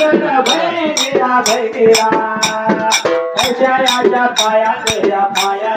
भैगिरा भैगिरा ऐशा या पाया या पाया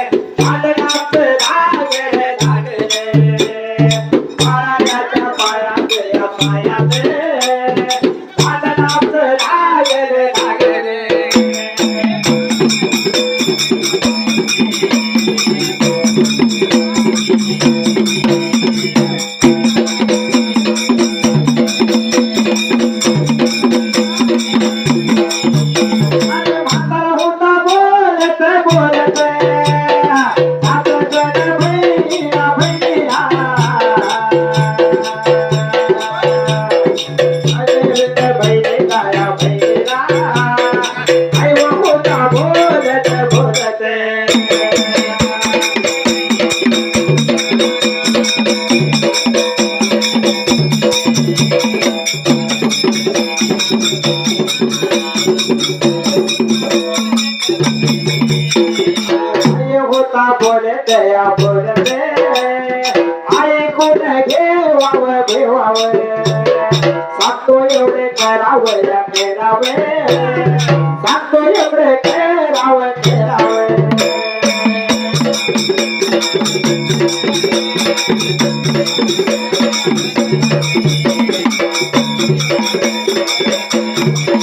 दया बोलते आय गुण घेवाव घेवाव सांगतो एवढे करावं करावे सांगतो एवढे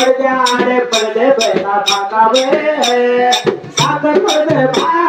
पड़दे पड़दे पैसा पाकावे साथ पड़दे भाई